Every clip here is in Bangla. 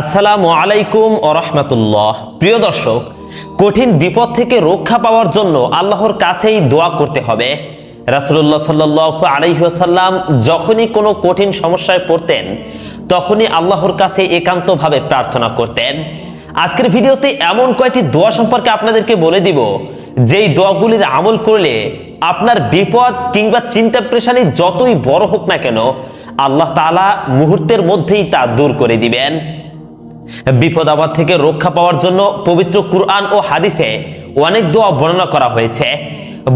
আসসালামু আলাইকুম রহমতুল্লাহ। প্রিয় দর্শক, কঠিন বিপদ থেকে রক্ষা পাওয়ার জন্য আল্লাহর কাছেই দোয়া করতে হবে। রাসুল্লাহ সাল্লাহ আলহিহাসাল্লাম যখনই কোনো কঠিন সমস্যায় পড়তেন, তখনই আল্লাহর কাছে একান্তভাবে প্রার্থনা করতেন। আজকের ভিডিওতে এমন কয়েকটি দোয়া সম্পর্কে আপনাদেরকে বলে দিব, যেই দোয়াগুলির আমল করলে আপনার বিপদ কিংবা চিন্তা প্রেশানি যতই বড় হোক না কেন, আল্লাহ তালা মুহূর্তের মধ্যেই তা দূর করে দিবেন। বিপদ আপদ থেকে রক্ষা পাওয়ার জন্য পবিত্র কুরআন ও হাদিসে অনেক দোয়া বর্ণনা করা হয়েছে।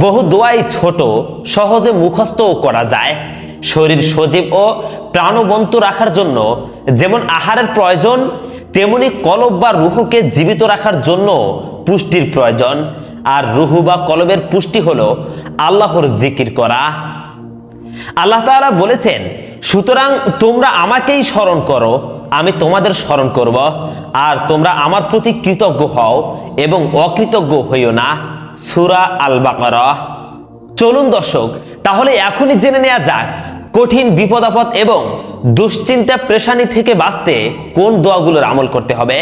বহু দোয়াই ছোট, সহজে মুখস্থও করা যায়। শরীর সজীব ও প্রাণবন্ত রাখার জন্য যেমন আহারের প্রয়োজন, তেমনি কলব বা রুহুকে জীবিত রাখার জন্য পুষ্টির প্রয়োজন। আর রুহু বা কলবের পুষ্টি হলো আল্লাহর জিকির করা। আল্লাহ তাআলা বলেছেন সুতরাং তোমরা আমাকেই স্মরণ করো, আমি তোমাদের স্মরণ করব, আর তোমরা আমার প্রতি কৃতজ্ঞ হও এবং অকৃতজ্ঞ হইও না। সুরা আল বাকারা চলুন দর্শক, তাহলে এখনই জেনে নেওয়া যাক, কঠিন বিপদ আপদ এবং দুশ্চিন্তা প্রেশানি থেকে বাঁচতে কোন দোয়াগুলোর আমল করতে হবে?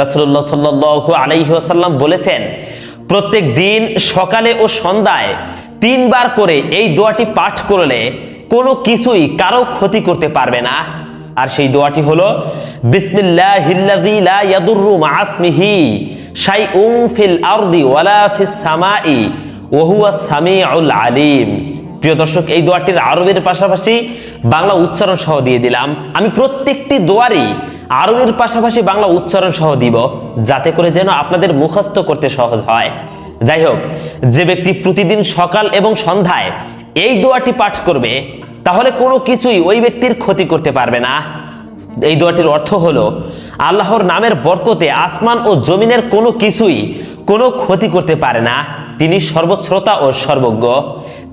রাসূলুল্লাহ সাল্লাল্লাহু আলাইহি ওয়াসাল্লাম বলেছেন, প্রত্যেক দিন সকালে ও সন্ধ্যায় তিনবার করে এই দোয়াটি পাঠ করলে কোনো কিছুই কারও ক্ষতি করতে পারবে না। আর সেই দোয়াটি হলো আলিম। প্রিয় দর্শক, এই দোয়াটির আরবের পাশাপাশি বাংলা উচ্চারণ সহ দিয়ে দিলাম। আমি প্রত্যেকটি দোয়ারই আরবের পাশাপাশি বাংলা উচ্চারণ সহ দিব, যাতে করে যেন আপনাদের মুখস্থ করতে সহজ হয়। যাই হোক, যে ব্যক্তি প্রতিদিন সকাল এবং সন্ধ্যায় এই দোয়াটি পাঠ করবে তাহলে কোনো কিছুই ওই ব্যক্তির ক্ষতি করতে পারবে না। এই দোয়াটির অর্থ হলো, আল্লাহর নামের বরকতে আসমান ও জমিনের কোনো কিছুই কোনো ক্ষতি করতে পারে না। তিনি সর্বশ্রোতা ও সর্বজ্ঞ।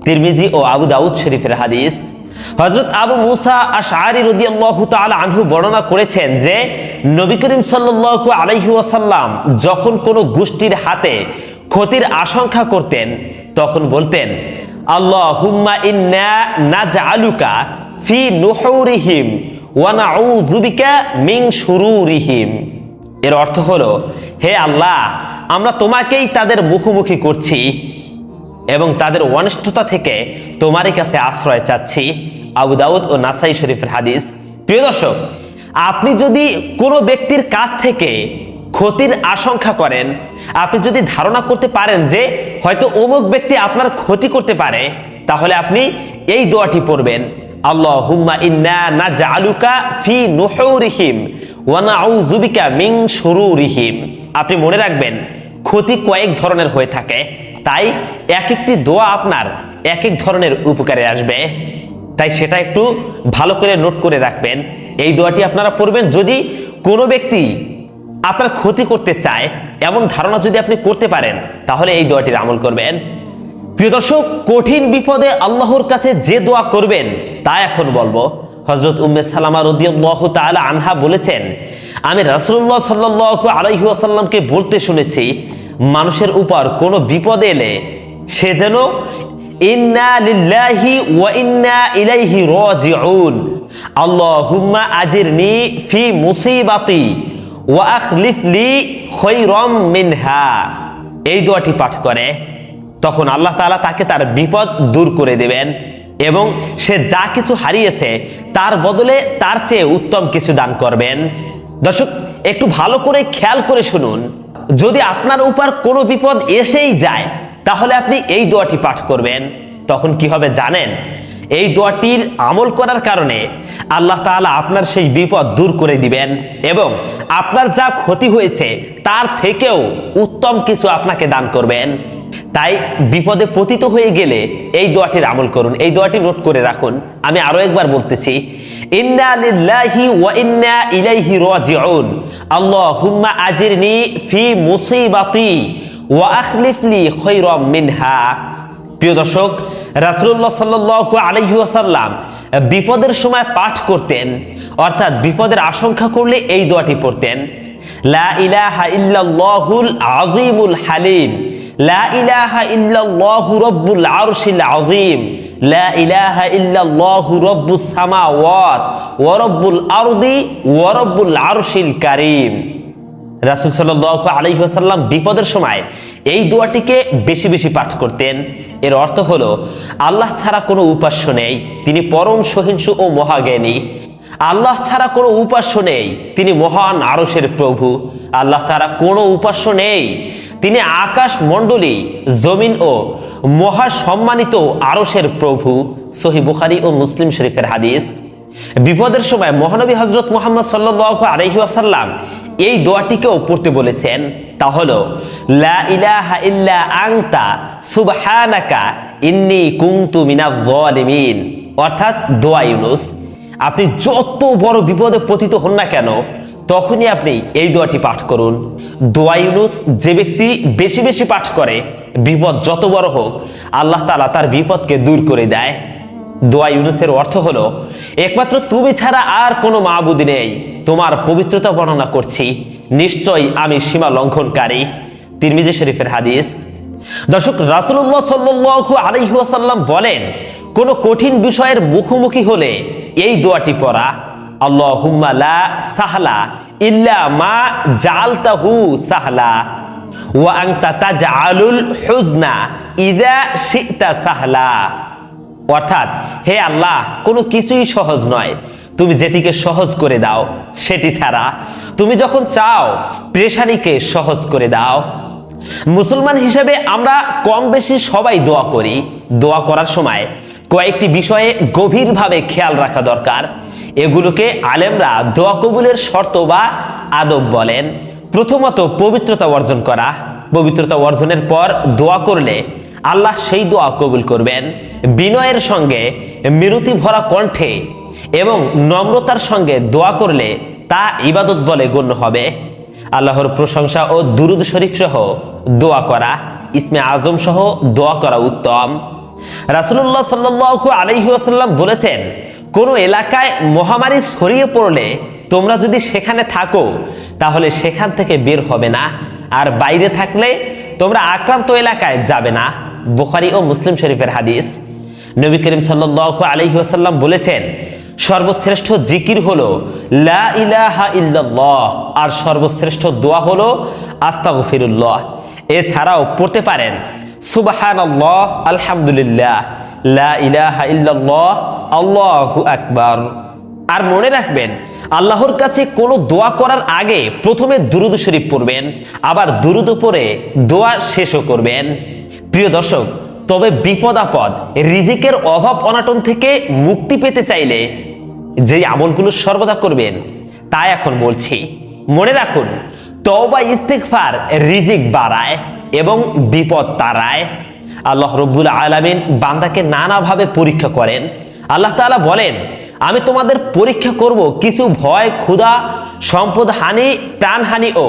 তিরমিজি ও আবু দাউদ শরীফের হাদিস। হজরত আবু মুসা আশআরি রাদিয়াল্লাহু তাআলা আনহু বর্ণনা করেছেন যে, নবী করিম সাল্লাল্লাহু আলাইহি ওয়াসাল্লাম যখন কোনো গোষ্ঠীর হাতে ক্ষতির আশঙ্কা করতেন, তখন বলতেন আল্লাহুম্মা ইন্না নাজআলুকা ফি নুহুরিহিম ওয়া নাউযু বিকা মিন শুরুরিহিম। এর অর্থ হলো, হে আল্লাহ, আমরা তোমাকেই তাদের মুখোমুখি করছি এবং তাদের অনিষ্টতা থেকে তোমারই কাছে আশ্রয় চাচ্ছি। আবু দাউদ ও নাসাই শরীফের হাদিস। প্রিয় দর্শক, আপনি যদি কোনো ব্যক্তির কাছ থেকে ক্ষতির আশঙ্কা করেন। আপনি যদি ধারণা করতে পারেন যে হয়তো অমুক ব্যক্তি আপনার ক্ষতি করতে পারে, তাহলে আপনি এই দোয়াটি পড়বেন। আল্লাহ হুম্মা ইন্না না জালুকা ফি নুহুরিহিম ওয়া নাউযু বিকা মিন শুরুরিহিম। আপনি মনে রাখবেন, ক্ষতি কয়েক ধরনের হয়ে থাকে, তাই এক একটি দোয়া আপনার এক এক ধরনের উপকারে আসবে। তাই সেটা একটু ভালো করে নোট করে রাখবেন। এই দোয়াটি আপনারা পড়বেন যদি কোনো ব্যক্তি আপনার ক্ষতি করতে চায়, এমন ধারণা যদি আপনি করতে পারেন, তাহলে এই দোয়াটির আমল করবেন। প্রিয় দর্শক, কঠিন বিপদে আল্লাহর কাছে যে দোয়া করবেন, তা এখন বলব। হজরত উম্মে সালামা রদিয়াল্লাহু আনহা বলেছেন, আমি রাসূলুল্লাহ সাল্লাল্লাহু আলাইহি ওয়াসাল্লামকে বলতে শুনেছি, মানুষের উপর কোনো বিপদ এলে সে যেন ইন্না লিল্লাহি ওয়া ইন্না ইলাইহি রাজিউন। আল্লাহুম্মা আজিরনি ফি মুসিবাতি মিনহা। এই দোয়াটি পাঠ করে, তখন আল্লাহ তাআলা তাকে তার বিপদ দূর করে দেবেন এবং সে যা কিছু হারিয়েছে, তার বদলে তার চেয়ে উত্তম কিছু দান করবেন। দর্শক, একটু ভালো করে খেয়াল করে শুনুন। যদি আপনার উপর কোনো বিপদ এসেই যায়, তাহলে আপনি এই দোয়াটি পাঠ করবেন। তখন কি হবে জানেন? এই দোয়াটির আমল করার কারণে আল্লাহ তাআলা আপনার সেই বিপদ দূর করে দিবেন এবং আপনার যা ক্ষতি হয়েছে তার থেকেও উত্তম কিছু আপনাকে দান করবেন। তাই বিপদে পতিত হয়ে গেলে এই দোয়াটির আমল করুন। এই দোয়াটি নোট করে রাখুন। আমি আরও একবার বলতেছি, ইন্না ইলাইহি ফি মুসিবাতি মিনহা। প্রিয় দর্শক রাসূলুল্লাহ সাল্লাল্লাহু আলাইহি ওয়াসাল্লাম বিপদের সময় পাঠ করতেন, অর্থাৎ বিপদের আশঙ্কা করলে এই দোয়াটি পড়তেন, লা ইলাহা হালিম লা ইলাহা ইলাহা ওয়া বিপদের সময় এই দোয়াটিকে বেশি বেশি পাঠ করতেন। এর অর্থ হলো, আল্লাহ ছাড়া কোনো উপাস্য নেই, তিনি পরম সহিংসু ও মহাজ্ঞানী। আল্লাহ ছাড়া কোনো উপাস্য নেই, তিনি মহান আরশের প্রভু। আল্লাহ ছাড়া কোনো উপাস্য নেই, তিনি আকাশ মণ্ডলী, জমিন ও মহা সম্মানিত আরশের প্রভু। সহি বুখারি ও মুসলিম শরীফের হাদিস। বিপদের সময় মহানবী হজরত মোহাম্মদ সাল্লাহ আলহি আসাল্লাম এই দোয়াটিকেও পড়তে বলেছেন। তা হলো, লা আংতা সুবহানাকা ইন্নি মিনাজ জালিমিন অর্থাৎ, দোয়া ইউনুস, আপনি যত বড় বিপদে পতিত হন না কেন, তখনই আপনি এই দোয়াটি পাঠ করুন। দোয়া ইউনুস, যে ব্যক্তি বেশি বেশি পাঠ করে, বিপদ যত বড় হোক, আল্লাহ তাআলা তার বিপদকে দূর করে দেয়। দোয়া ইউনুসের অর্থ হলো, একমাত্র তুমি ছাড়া আর কোনো মাহবুদ নেই। তোমার পবিত্রতা বর্ণনা করছি। নিশ্চয়ই আমি সীমা লঙ্ঘনকারী। তিরমিজি শরীফের হাদিস। দর্শক, রাসূলুল্লাহ সাল্লাল্লাহু আলাইহি ওয়াসাল্লাম বলেন, কোনো কঠিন বিষয়ের মুখোমুখি হলে এই দোয়াটি পড়া, আল্লাহুম্মা লা সাহলা ইল্লা মা জাআলতাহু সাহলা ওয়া আনতা তাজআলুল হুজনা ইযা শি'তা সাহলা। অর্থাৎ, হে আল্লাহ, কোনো কিছুই সহজ নয়। তুমি যেটিকে সহজ করে দাও, সেটি ছাড়া তুমি যখন চাও, প্রেশানিকে সহজ করে দাও। মুসলমান হিসেবে আমরা কম বেশি সবাই দোয়া করি। দোয়া করার সময় কয়েকটি বিষয়ে গভীরভাবে খেয়াল রাখা দরকার। এগুলোকে আলেমরা দোয়া কবুলের শর্ত বা আদব বলেন। প্রথমত পবিত্রতা অর্জন করা। পবিত্রতা অর্জনের পর দোয়া করলে আল্লাহ সেই দোয়া কবুল করবেন। বিনয়ের সঙ্গে মিনতি ভরা কণ্ঠে এবং নম্রতার সঙ্গে দোয়া করলে তা ইবাদত বলে গণ্য হবে। আল্লাহর প্রশংসা ও দুরুদ শরীফ সহ দোয়া করা, ইসমে আজম সহ দোয়া করা উত্তম। রাসুল্লাহ সাল্লু আলহিউসাল্লাম বলেছেন, কোনো এলাকায় মহামারী ছড়িয়ে পড়লে তোমরা যদি সেখানে থাকো, তাহলে সেখান থেকে বের হবে না। আর বাইরে থাকলে তোমরা আক্রান্ত এলাকায় যাবে না। বুখারি ও মুসলিম শরীফের হাদিস। নবী করিম সাল্লাল্লাহু আলাইহি বলেছেন সর্বশ্রেষ্ঠ জিকির হলো, লা ইলাহা ইল্লাল্লাহ আর সর্বশ্রেষ্ঠ দোয়া হলো, আস্তাগফিরুল্লাহ এছাড়াও পড়তে পারেন, সুবহানাল্লাহ, আলহামদুলিল্লাহ লা ইলাহা ইল্লাল্লাহ আল্লাহু আকবার আর মনে রাখবেন, আল্লাহর কাছে কোনো দোয়া করার আগে প্রথমে দুরুদ শরীফ পড়বেন, আবার দুরুদ পরে দোয়া শেষও করবেন। প্রিয় দর্শক তবে বিপদ আপদ রিজিকের অভাব অনাটন থেকে মুক্তি পেতে চাইলে যেই আমলগুলো সর্বদা করবেন, তা এখন বলছি। মনে রাখুন, তওবা, ইস্তেগফার রিজিক বাড়ায় এবং বিপদ তারায় আল্লাহ রব্বুল আলামিন বান্দাকে নানাভাবে পরীক্ষা করেন। আল্লাহ তাআলা বলেন, আমি তোমাদের পরীক্ষা করব কিছু ভয়, ক্ষুধা, সম্পদ হানি, প্রাণহানি ও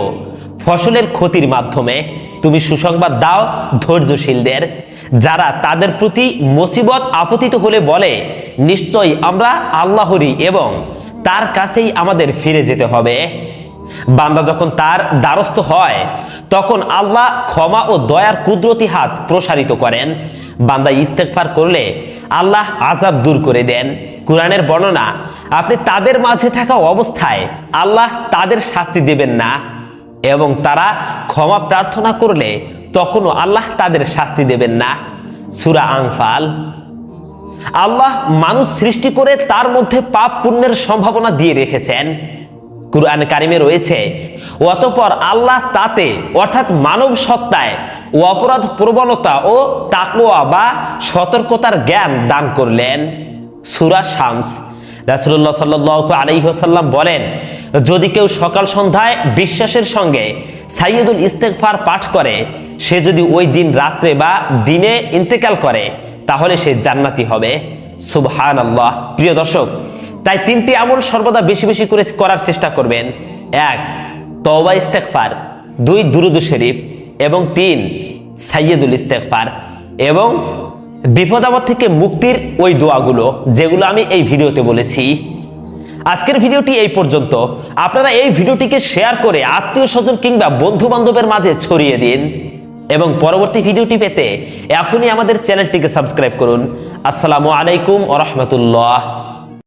ফসলের ক্ষতির মাধ্যমে। তুমি সুসংবাদ দাও ধৈর্যশীলদের। যারা তাদের প্রতি মুসিবত আপতিত হলে বলে, নিশ্চয়ই আমরা আল্লাহরই এবং তার কাছেই আমাদের ফিরে যেতে হবে। বান্দা যখন তার দ্বারস্থ হয়, তখন আল্লাহ ক্ষমা ও দয়ার কুদরতি হাত প্রসারিত করেন। বান্দা ইস্তেকফার করলে আল্লাহ আজাব দূর করে দেন। কোরআনের বর্ণনা, আপনি তাদের মাঝে থাকা অবস্থায় আল্লাহ তাদের শাস্তি দেবেন না। এবং তারা ক্ষমা প্রার্থনা করলে তখনও আল্লাহ তাদের শাস্তি দেবেন না। সুরা আংফাল আল্লাহ মানুষ সৃষ্টি করে তার মধ্যে পাপ পুণ্যের সম্ভাবনা দিয়ে রেখেছেন। কুরআন কারিমে রয়েছে, অতপর আল্লাহ তাতে, অর্থাৎ মানব সত্তায় ও অপরাধ প্রবণতা ও তাকওয়া বা সতর্কতার জ্ঞান দান করলেন। সুরা শামস। রাসুল্লাহ সাল্লাহ আলাইসাল্লাম বলেন, যদি কেউ সকাল সন্ধ্যায় বিশ্বাসের সঙ্গে সাইয়দুল ইস্তেকফার পাঠ করে, সে যদি ওই দিন রাত্রে বা দিনে ইন্তেকাল করে, তাহলে সে জান্নাতি হবে। সুবহান আল্লাহ প্রিয় দর্শক, তাই তিনটি আমল সর্বদা বেশি বেশি করে করার চেষ্টা করবেন। এক, তওবা ইস্তেকফার দুই, দুরুদু শরীফ। এবং তিন সাইয়দুল ইস্তেকফার এবং বিপদ আপদ থেকে মুক্তির ওই দোয়াগুলো যেগুলো আমি এই ভিডিওতে বলেছি। আজকের ভিডিওটি এই পর্যন্ত। আপনারা এই ভিডিওটিকে শেয়ার করে আত্মীয় স্বজন কিংবা বন্ধু বান্ধবের মাঝে ছড়িয়ে দিন এবং পরবর্তী ভিডিওটি পেতে এখনই আমাদের চ্যানেলটিকে সাবস্ক্রাইব করুন। আসসালামু আলাইকুম আ রহমতুল্লাহ।